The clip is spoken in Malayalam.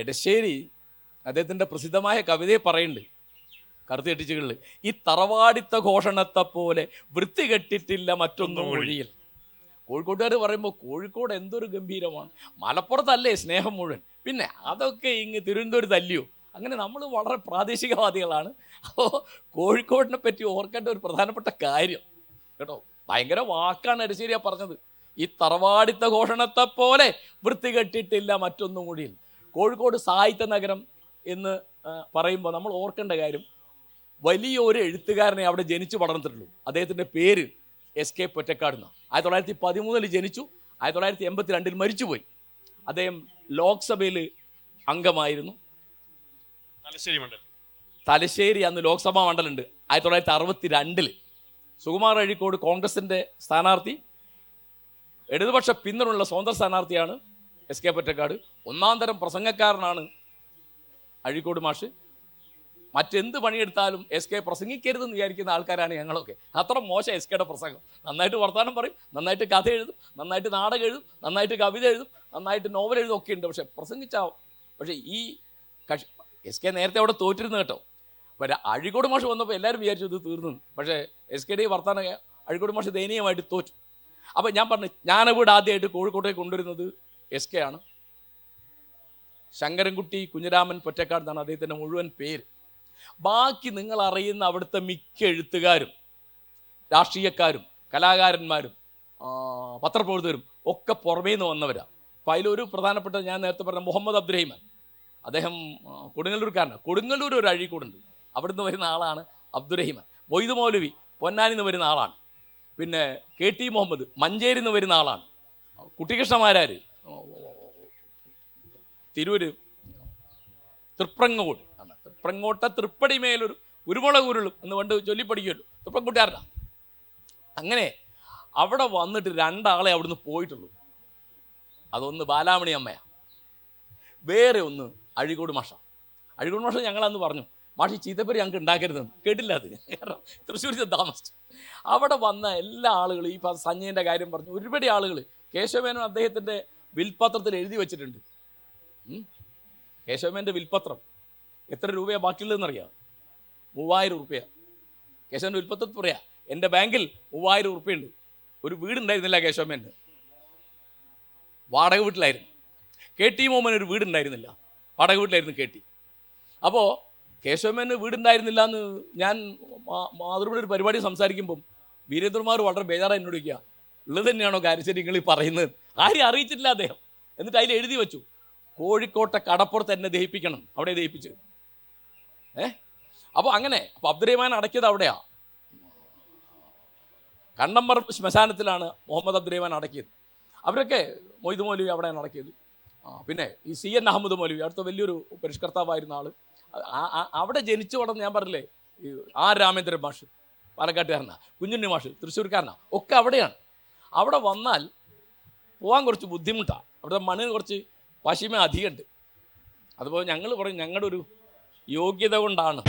എടശ്ശേരി അദ്ദേഹത്തിന്റെ പ്രസിദ്ധമായ കവിതയെ പറയുന്നുണ്ട് കറുത്തി കെട്ടിച്ചുകളിൽ ഈ തറവാടിത്ത ഘോഷണത്തെ പോലെ വൃത്തി കെട്ടിട്ടില്ല മറ്റൊന്നും മൊഴിയിൽ കോഴിക്കോട്ടുകാർ പറയുമ്പോൾ കോഴിക്കോട് എന്തൊരു ഗംഭീരമാണ്. മലപ്പുറത്തല്ലേ സ്നേഹം മുഴുവൻ. പിന്നെ അതൊക്കെ ഇങ്ങ് തിരുവനന്തപുരത്ത് അല്ലയോ അങ്ങനെ നമ്മൾ വളരെ പ്രാദേശികവാദികളാണ്. അപ്പോൾ കോഴിക്കോടിനെ പറ്റി ഓർക്കേണ്ട ഒരു പ്രധാനപ്പെട്ട കാര്യം കേട്ടോ ഭയങ്കര വാക്കാണ് എടശ്ശേരിയ പറഞ്ഞത്. ഈ തറവാടിത്ത ഘോഷണത്തെ പോലെ വൃത്തി കെട്ടിട്ടില്ല മറ്റൊന്നും കൂടിയിൽ കോഴിക്കോട് സാഹിത്യ നഗരം എന്ന് പറയുമ്പോൾ നമ്മൾ ഓർക്കേണ്ട കാര്യം വലിയൊരു എഴുത്തുകാരനെ അവിടെ ജനിച്ചു വളർന്നിട്ടുള്ളൂ. അദ്ദേഹത്തിന്റെ പേര് എസ് കെ പൊറ്റക്കാട് എന്നാണ്. ആയിരത്തി തൊള്ളായിരത്തി പതിമൂന്നിൽ ജനിച്ചു ആയിരത്തി തൊള്ളായിരത്തി എൺപത്തി രണ്ടിൽ മരിച്ചുപോയി. അദ്ദേഹം ലോക്സഭയിൽ അംഗമായിരുന്നു. തലശ്ശേരി മണ്ഡലം. തലശ്ശേരി അന്ന് ലോക്സഭാ മണ്ഡലമുണ്ട്. ആയിരത്തി തൊള്ളായിരത്തി അറുപത്തി രണ്ടിൽ സുകുമാർ അഴീക്കോട് കോൺഗ്രസിന്റെ സ്ഥാനാർത്ഥി. ഇടതുപക്ഷ പിന്തുണയുള്ള സ്വതന്ത്ര സ്ഥാനാർത്ഥിയാണ് എസ് കെ പൊറ്റക്കാട് ഒന്നാം തരം പ്രസംഗക്കാരനാണ് അഴീക്കോട് മാഷ്. മറ്റെന്ത് പണിയെടുത്താലും എസ് കെ പ്രസംഗിക്കരുതെന്ന് വിചാരിക്കുന്ന ആൾക്കാരാണ് ഞങ്ങളൊക്കെ. അത്ര മോശം എസ് കെയുടെ പ്രസംഗം. നന്നായിട്ട് വർത്തമാനം പറയും നന്നായിട്ട് കഥ എഴുതും നന്നായിട്ട് നാടകം എഴുതും നന്നായിട്ട് കവിത എഴുതും നന്നായിട്ട് നോവൽ എഴുതും ഒക്കെ ഉണ്ട്. പക്ഷേ പ്രസംഗിച്ചാൽ പക്ഷേ ഈ കക്ഷി എസ് കെ നേരത്തെ അവിടെ തോറ്റിരുന്നു കേട്ടോ. പക്ഷേ അഴിക്കോട് മാഷ് വന്നപ്പോൾ എല്ലാവരും വിചാരിച്ചു ഇത് തീർന്നു. പക്ഷേ എസ് കെയുടെ വർത്തമാനം അഴിക്കോട് മാഷ് ദയനീയമായിട്ട് തോറ്റു. അപ്പോൾ ഞാൻ പറഞ്ഞു ഞാനവിടെ ആദ്യമായിട്ട് കോഴിക്കോട്ടേക്ക് കൊണ്ടുവരുന്നത് എസ് കെ ആണ്. ശങ്കരൻകുട്ടി കുഞ്ഞിരാമൻ പൊറ്റക്കാട് എന്നാണ് അദ്ദേഹത്തിന്റെ മുഴുവൻ പേര്. ബാക്കി നിങ്ങൾ അറിയുന്ന അവിടുത്തെ മിക്ക എഴുത്തുകാരും രാഷ്ട്രീയക്കാരും കലാകാരന്മാരും പത്രപ്രവർത്തകരും ഒക്കെ പുറമേ നിന്ന് വന്നവരാണ് അപ്പോൾ അതിലൊരു പ്രധാനപ്പെട്ട ഞാൻ നേരത്തെ പറഞ്ഞ മുഹമ്മദ് അബ്ദുറഹിമാൻ. അദ്ദേഹം കൊടുങ്ങല്ലൂർക്കാരനാണ് കൊടുങ്ങല്ലൂർ ഒരു അഴീക്കോടുണ്ട്. അവിടുന്ന് വരുന്ന ആളാണ് അബ്ദുറഹിമാൻ. മൊയ്ത് മൗലവി പൊന്നാനിൽ നിന്ന് വരുന്ന ആളാണ്. പിന്നെ കെ ടി മുഹമ്മദ് മഞ്ചേരിന്ന് വരുന്ന ആളാണ്. കുട്ടികൃഷ്ണമാരാർ തിരൂര്. തൃപ്രങ്ങോട്. ആണ്? തൃപ്പടി തൃപ്പടിമേലൊരു ഉരുമുളക് ഉരുളും എന്ന് പണ്ട് ചൊല്ലിപ്പടിക്കുമല്ലോ തൃപ്രങ്കൂട്ടുകാരനാണ് അങ്ങനെ അവിടെ വന്നിട്ട് രണ്ടാളെ അവിടുന്ന് പോയിട്ടുള്ളൂ. അതൊന്ന് ബാലാമണി അമ്മയാ. വേറെ ഒന്ന് അഴീക്കോട് മാഷ. അഴീക്കോട് മാഷ ഞങ്ങളന്ന് പറഞ്ഞു മാഷി ചീത്തപ്പേര് ഞങ്ങൾക്ക് ഉണ്ടാക്കരുതെന്ന് കേട്ടില്ല അത്. കാരണം തൃശ്ശൂരിൽ താമസിച്ചു. അവിടെ വന്ന എല്ലാ ആളുകളും ഈ സഞ്ജയന്റെ കാര്യം പറഞ്ഞു. ഒരുപാട് ആളുകൾ കേശവമേനോൻ അദ്ദേഹത്തിന്റെ വിൽപത്രത്തിൽ എഴുതി വെച്ചിട്ടുണ്ട്. കേശവമേന്റെ വിൽപ്പത്രം എത്ര രൂപയാണ് ബാക്കിയുള്ളതെന്നറിയാം? മൂവായിരം റുപ്യ കേശവന്റെ വിൽപ്പത്രത്തിൽ പറയാ എന്റെ ബാങ്കിൽ മൂവായിരം ഉറുപ്പ്യുണ്ട്. ഒരു വീടുണ്ടായിരുന്നില്ല കേശവമേന്റെ വാടക വീട്ടിലായിരുന്നു. കെ ടി മോമൻ ഒരു വീടുണ്ടായിരുന്നില്ല. വാടക വീട്ടിലായിരുന്നു കെ ടി. അപ്പോൾ കേശവമേന് വീടുണ്ടായിരുന്നില്ല എന്ന് ഞാൻ മാ- ഒരു പരിപാടി സംസാരിക്കുമ്പം വീരേന്ദ്രമാർ വളരെ ബേജാറായി എന്നോട് ചോദിക്കുക ഉള്ളത് തന്നെയാണോ കാര്യശരി നിങ്ങൾ ഈ പറയുന്നത്? ആരും അറിയിച്ചിട്ടില്ല അദ്ദേഹം. എന്നിട്ട് അതിൽ എഴുതി വെച്ചു. കോഴിക്കോട്ടെ കടപ്പുറത്ത് എന്നെ ദഹിപ്പിക്കണം. അവിടെ ദഹിപ്പിച്ചു ഏ? അപ്പോൾ അങ്ങനെ അപ്പോൾ അബ്ദുറഹ്മാൻ അടക്കിയത് അവിടെയാ. കണ്ണമ്പർ ശ്മശാനത്തിലാണ് മുഹമ്മദ് അബ്ദുറഹ്മാൻ അടക്കിയത്. അവരൊക്കെ മൊയ്ത് മൗലവി അവിടെയാണ് അടക്കിയത്. ആ പിന്നെ ഈ സി എൻ അഹമ്മദ് മൗലവി അടുത്ത വലിയൊരു പരിഷ്കർത്താവായിരുന്ന ആൾ അവിടെ ജനിച്ചു വളർന്ന് ഞാൻ പറഞ്ഞില്ലേ ഈ രാമേന്ദ്രൻ മാഷ് പാലക്കാട്ടുകാരനാ കുഞ്ഞുണ്ണി മാഷ് തൃശ്ശൂർക്കാരനാ ഒക്കെ അവിടെയാണ്. അവിടെ വന്നാൽ പോകാൻ കുറച്ച് ബുദ്ധിമുട്ടാണ് അവിടുത്തെ മണ്ണിന് കുറച്ച് പശിമ അധികമുണ്ട്. അതുപോലെ ഞങ്ങൾ പറയും ഞങ്ങളുടെ ഒരു യോഗ്യത കൊണ്ടാണ്.